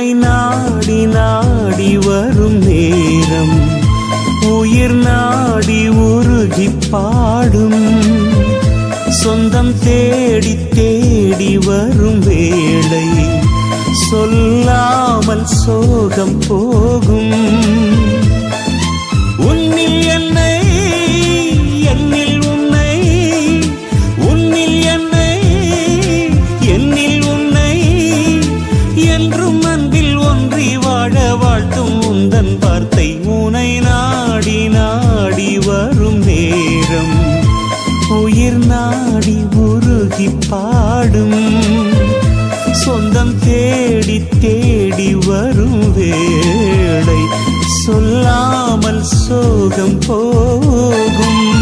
உன்னை நாடி நாடி வரும் நேரம். உயிர் நாடி உருகி பாடும். சொந்தம் தேடி தேடி வரும் வேளை. சொல்லாமல் சோகம் போகும். அன்பில் ஒன்றி வாழ வாழ்த்தும் உந்தன் வார்த்தை உனை நாடி நாடி வரும் நேரம். உயிர் நாடி உருகி பாடும். சொந்தம் தேடி தேடி வரும் வேளை. சொல்லாமல் சோகம் போகும்.